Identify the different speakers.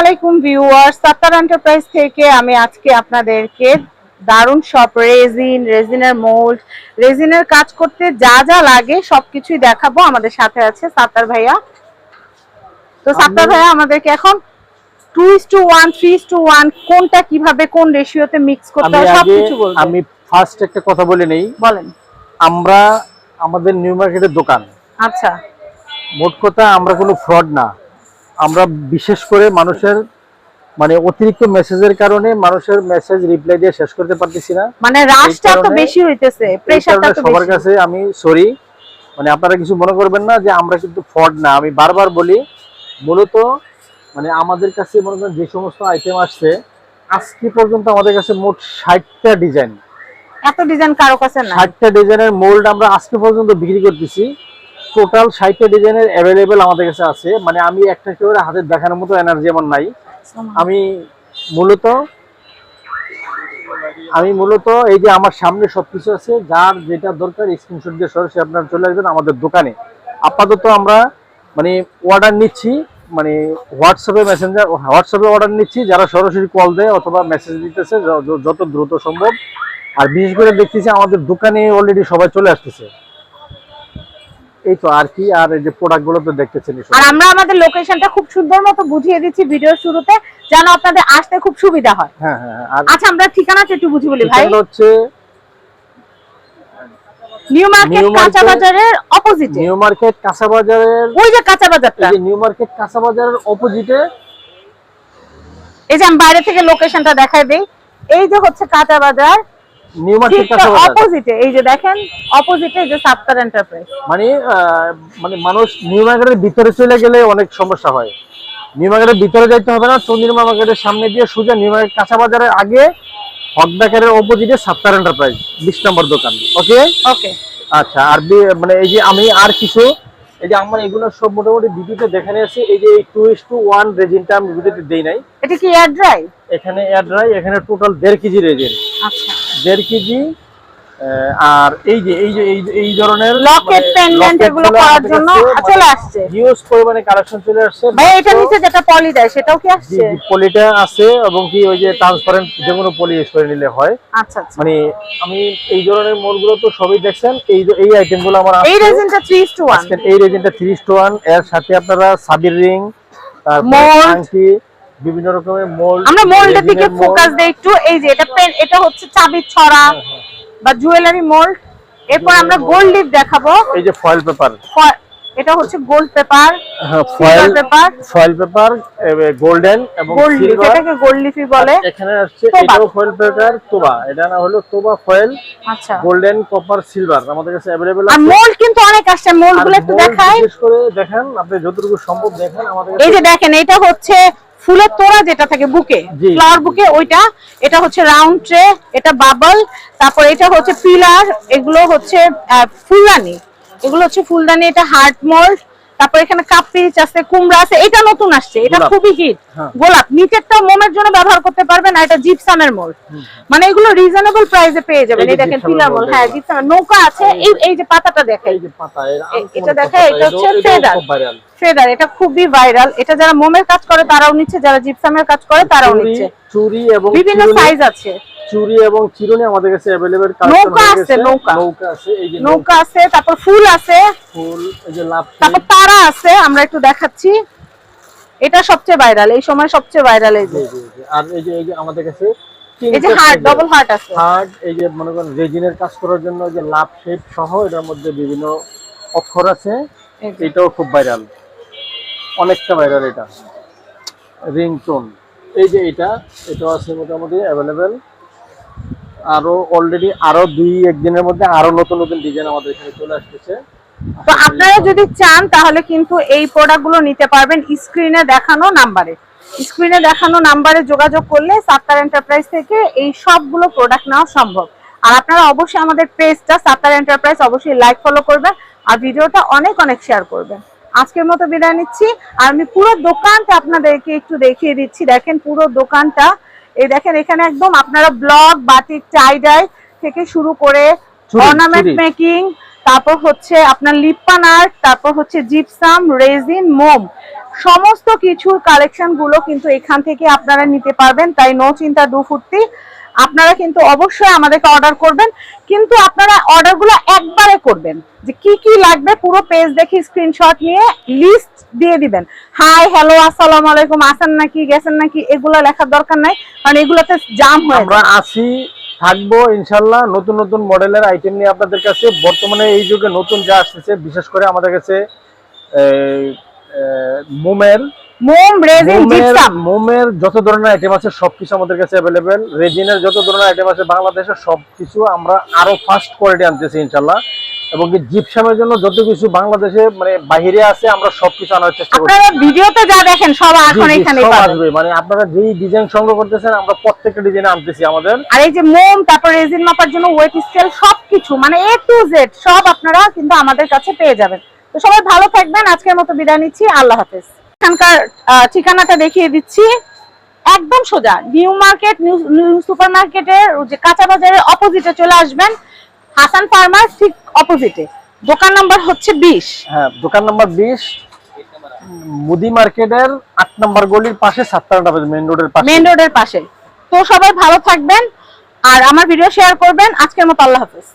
Speaker 1: আলাইকুম viewers Sattar enterprise থেকে আমি আজকে আপনাদেরকে দারুণ সব রেজিন রেজিনের মোল্ড রেজিনের কাজ করতে যা যা লাগে সবকিছুই দেখাবো। আমাদের সাথে আছে সাত্তার ভাইয়া। তো সাত্তার ভাইয়া আমাদেরকে এখন two is to one three is to one কোনটা কীভাবে কোন রেশিওতে মিক্স করতে হয়
Speaker 2: আগে
Speaker 1: সবকিছু বলব।
Speaker 2: আমি ফার্স্ট একটা কথা বলে নেই।
Speaker 1: বলেন।
Speaker 2: আমরা আমাদের নিউ মার্কেটের দোকান।
Speaker 1: আচ্ছা।
Speaker 2: মোট কথা আমরা কোনো ফ্রড না। আমরা বিশেষ করে মানুষের মানে অতিরিক্ত মেসেজের কারণে মানুষের মেসেজ রিপ্লাই দিয়ে শেষ করতে পারতেছি না।
Speaker 1: মানে রাশটা তো বেশি হইতেছে প্রেসারটা তো
Speaker 2: সবার কাছে আমি সরি মানে আপনারা কিছু মনে করবেন না যে আমরা কিন্তু ফ্রড না। আমি বারবার বলি মূলত মানে আমাদের কাছে মনে করেন যে সমস্ত আইটেম আসছে আজকে পর্যন্ত আমাদের কাছে মোট ষাটটা ডিজাইন
Speaker 1: এত ডিজাইন কারও কাছে না
Speaker 2: ষাটটা ডিজাইনের মোল্ড আমরা আজকে পর্যন্ত বিক্রি করতেছি। টোটাল ষাটটা ডিজাইনের অ্যাভেলেবেল আমাদের কাছে আছে। মানে আমি একটা করে হাতে দেখানোর মতো এনার্জি আমার নাই। আমি মূলত আমি মূলত এই যে আমার সামনে সবকিছু আছে যার যেটা দরকার স্ক্রিনশট দিয়ে সরাসরি আপনারা চলে আসবেন আমাদের দোকানে। আপাতত আমরা মানে অর্ডার নিচ্ছি মানে হোয়াটসঅ্যাপে মেসেঞ্জার হোয়াটসঅ্যাপে অর্ডার নিচ্ছি যারা সরাসরি কল দেয় অথবা মেসেজ দিতেছে যত দ্রুত সম্ভব। আর বিশেষ করে দেখতেছি আমাদের দোকানে অলরেডি সবাই চলে আসতেছে। এই তো আর কি আর এই যে প্রোডাক্টগুলো তো দেখতেছেন
Speaker 1: আর আমরা আমাদের লোকেশনটা খুব সুন্দর মতো বুঝিয়ে দিচ্ছি ভিডিওর শুরুতে যেন আপনাদের আসতে খুব সুবিধা হয়।
Speaker 2: হ্যাঁ হ্যাঁ হ্যাঁ।
Speaker 1: আচ্ছা আমরা ঠিকানাটা একটু বুঝি বলি ভাই।
Speaker 2: হচ্ছে
Speaker 1: নিউ মার্কেট কাঁচা বাজারের অপোজিটে
Speaker 2: নিউ মার্কেট কাঁচা বাজারের
Speaker 1: ওই যে কাঁচা বাজারটা।
Speaker 2: এই যে নিউ মার্কেট কাঁচা বাজারের অপোজিটে
Speaker 1: এই যে আমি বাইরে থেকে লোকেশনটা দেখাই দেই। এই যে হচ্ছে কাঁচা বাজার।
Speaker 2: নিউ মার্কেট
Speaker 1: ঠিক অপোজিটে এই যে দেখেন অপোজিটে যে সাত্তার এন্টারপ্রাইজ
Speaker 2: মানে মানে মানুষ নিউ মার্কেটের ভিতরে চলে গেলে অনেক সমস্যা হয়। নিউ মার্কেটের ভিতরে যাইতে হবে না চন্দ্রিমা মার্কেটের সামনে দিয়ে সোজা নিউ মার্কেট কাঁচা বাজারের আগে হকদাকারের অপোজিটে সাত্তার এন্টারপ্রাইজ বিশ নম্বর দোকান। ওকে
Speaker 1: ওকে
Speaker 2: আচ্ছা আর মানে এই যে আমি আর কিছু এই যে আমার এগুলো সব মোটামুটি ভিডিওতে দেখানো আছে এই যে এই টু ইস টু ওয়ান রেজিনটা আমি ভিডিওতে দেই নাই।
Speaker 1: এটা কি এয়ার ড্রাই
Speaker 2: এখানে এয়ার ড্রাই এখানে টোটাল দেড় কেজি রেজিন।
Speaker 1: আচ্ছা।
Speaker 2: দেড় কেজি আর এই যে এই যে এই ধরনের
Speaker 1: লকেট পেন্ডেন্ট এগুলো করার জন্য চলে আসছে।
Speaker 2: হিউজ পরিমাণে কালেকশন চলে আসছে।
Speaker 1: ভাই এটা নিচে যেটা পলি দেয় সেটাও কি আসছে?
Speaker 2: পলিটা আছে এবং কি ওই যে ট্রান্সপারেন্ট যে কোনো পলি ইউজ করে নিলে হয়।
Speaker 1: আচ্ছা আচ্ছা।
Speaker 2: মানে আমি এই ধরনের মোড়গুলো তো সবই দেখছেন এই যে- এই আইটেমগুলো আমার
Speaker 1: এই রেজিনটা 3 টু 1
Speaker 2: এই রেজিনটা থ্রি টু ওয়ানের সাথে আপনারা সাবির রিং তারপর আংটি বিভিন্ন রকমের মোল্ড
Speaker 1: আমরা মোল্ডের দিকে ফোকাস দেই একটু এই যে এটা পেন এটা হচ্ছে চাবির ছড়া বা জুয়েলারি মোল্ড এরপর আমরা গোল্ড লিফ দেখাবো।
Speaker 2: এই যে ফয়েল পেপার
Speaker 1: এটা হচ্ছে gold paper
Speaker 2: foil
Speaker 1: paper
Speaker 2: foil paper golden এবং
Speaker 1: গোল্ড লিফ এটাকে গোল্ড লিফই বলে।
Speaker 2: এখানে আসছে এটাও ফয়েল পেপার তোবা। এটা না হলো তোবা ফয়েল
Speaker 1: আচ্ছা।
Speaker 2: গোল্ডেন কপার সিলভার আমাদের কাছে
Speaker 1: আর
Speaker 2: আছে।
Speaker 1: মোল্ড কিন্তু অনেক আসছে মোল্ডগুলো একটু দেখাই।
Speaker 2: বিশেষ করে দেখেন আপনি যতটুকু সম্ভব দেখেন আমাদের
Speaker 1: এই যে দেখেন এটা হচ্ছে ফুলের তোড়া যেটা থাকে বুকে ফ্লাওয়ার বুকে ওইটা এটা হচ্ছে রাউন্ড ট্রে এটা বাবল তারপর এটা হচ্ছে পিলার এগুলো হচ্ছে আহ, ফুলদানি। এগুলো হচ্ছে ফুলদানি এটা হার্ট মোল্ড তারপর এখানে কাপ পিচ আছে কুমড়া আছে এটা নতুন আসছে এটা খুবই হিট
Speaker 2: হ্যাঁ।
Speaker 1: গোলাপ নিচেরটা মোমের জন্য ব্যবহার করতে পারবেন আর এটা জিপসামের মোল্ড মানে এগুলো রিজনেবল প্রাইসে পেয়ে যাবেন।
Speaker 2: এই
Speaker 1: দেখেন পিলার
Speaker 2: mold
Speaker 1: হ্যাঁ
Speaker 2: এগুলো।
Speaker 1: জিপসামের নৌকা আছে এই এই যে পাতাটা দেখাই
Speaker 2: এই যে পাতা
Speaker 1: এটা
Speaker 2: পাতা,
Speaker 1: দেখা এটা হচ্ছে ফেদার। ফেদার এটা খুবই ভাইরাল এটা যারা মোমের কাজ করে তারাও নিচ্ছে যারা জিপসামের কাজ করে তারাও নিচ্ছে।
Speaker 2: চুড়ি এবং
Speaker 1: বিভিন্ন সাইজ আছে।
Speaker 2: চুড়ি এবং চিরুনি আমাদের কাছে অ্যাভেলেবেল
Speaker 1: নৌকা আছে, নৌকা।
Speaker 2: নৌকা আছে এই যে
Speaker 1: নৌকা আছে তারপর ফুল আছে।
Speaker 2: ফুল এই যে লাভ
Speaker 1: তারপর তারা আছে আমরা একটু দেখাচ্ছি। এটা সবচেয়ে ভাইরাল এই সময় সবচেয়ে ভাইরাল এই যে।
Speaker 2: আর এই যে এই যে আমাদের কাছে
Speaker 1: এই যে হার্ট ডবল হার্ট আছে।
Speaker 2: হার্ড এই যে মনে করেন রেজিনের কাজ করার জন্য যে লাভ শেপ সহ এটার মধ্যে বিভিন্ন অক্ষর আছে। এটাও খুব ভাইরাল অনেকটা ভাইরাল এটা। রিংটোন। এই যে এটা এটাও আছে মোটামুটি অ্যাভেলেবেল আরও অলরেডি আরও দুই একদিনের মধ্যে আরও নতুন নতুন ডিজাইন আমাদের এখানে চলে আসতেছে।
Speaker 1: তো আপনারা যদি চান, তাহলে কিন্তু এই প্রোডাক্টগুলো নিতে পারবেন স্ক্রিনে দেখানো নাম্বারে স্ক্রিনে দেখানো নাম্বারে যোগাযোগ করলে সাত্তার এন্টারপ্রাইজ থেকে এই সবগুলো প্রোডাক্ট নেওয়া সম্ভব। আর আপনারা অবশ্যই আমাদের পেজটা সাত্তার এন্টারপ্রাইজ অবশ্যই লাইক ফলো করবেন আর ভিডিওটা অনেক অনেক শেয়ার করবেন। আজকের মতো বিদায় নিচ্ছি। আর আমি পুরো দোকানটা আপনাদেরকে একটু দেখিয়ে দিচ্ছি। দেখেন পুরো দোকানটা এই দেখেন এখানে একদম আপনারা ব্লক বাটিক টাইডাই থেকে শুরু করে অর্নামেন্ট মেকিং তারপর হচ্ছে আপনার লিপান আর্ট তারপর হচ্ছে জিপসাম রেজিন মোম। সমস্ত কিছুর কালেকশনগুলো কিন্তু এখান থেকে আপনারা নিতে পারবেন তাই নো চিন্তা দু ফুর্তি। আপনারা কিন্তু অবশ্যই আমাদেরকে অর্ডার করবেন কিন্তু আপনারা অর্ডারগুলো একবারে করবেন। যে কি কি লাগবে পুরো পেজ দেখে স্ক্রিনশট নিয়ে লিস্ট দিয়ে দিবেন। হাই হ্যালো আসসালামু আলাইকুম আসেন নাকি গেছেন নাকি এগুলো লেখার দরকার নাই কারণ এগুলোতে জাম হয়ে
Speaker 2: আমরা আসি থাকব ইনশাল্লাহ নতুন নতুন মডেলের আইটেম নিয়ে আপনাদের কাছে। বর্তমানে এই যুগে নতুন যা আসতেছে বিশেষ করে আমাদের কাছে মোমের
Speaker 1: মোম রেজিন জিপসাম।
Speaker 2: মোমের যত ধরনের আইটেম আছে সবকিছু আমাদের কাছে অ্যাভেলেবেল রেজিনের যত ধরনের আইটেম আছে বাংলাদেশের সবকিছু আমরা আরও ফার্স্ট কোয়ালিটি আনতেছি ইনশাল্লাহ এবং জিপসামের জন্য যত কিছু বাংলাদেশে মানে বাইরে আছে আমরা সবকিছু আনার চেষ্টা
Speaker 1: আপনারা ভিডিওতে যা দেখেন সব এখন
Speaker 2: জি,
Speaker 1: এখানে
Speaker 2: সব
Speaker 1: পাবেন।
Speaker 2: আসবে। মানে আপনারা যেই ডিজাইন সংগ্রহ করতেছেন আমরা প্রত্যেকটা ডিজাইন আনতেছি আমাদের।
Speaker 1: আর এই যে মোম তারপর রেজিন মাপার জন্য ওয়েট স্কেল সবকিছু মানে এ টু জেড সব আপনারা কিন্তু আমাদের কাছে পেয়ে যাবেন। তো সবাই ভালো থাকবেন। আজকের মতো বিদায় নিচ্ছি। আল্লাহ হাফেজ। এখানকার ঠিকানাটা দেখিয়ে দিচ্ছি। একদম সোজা নিউ মার্কেট নিউ সুপার মার্কেটের যে কাঁচা বাজারের অপোজিটে চলে আসবেন। হাসান ফার্মার ঠিক অপোজিটে দোকান নাম্বার হচ্ছে বিশ।
Speaker 2: হ্যাঁ দোকান নাম্বার বিশ মুদি মার্কেটের আট নাম্বার গলির পাশে সাতটা মেইন রোডের পাশে।
Speaker 1: মেন রোডের পাশে। তো সবাই ভালো থাকবেন আর আমার ভিডিও শেয়ার করবেন। আজকের মতো আল্লাহ হাফেজ।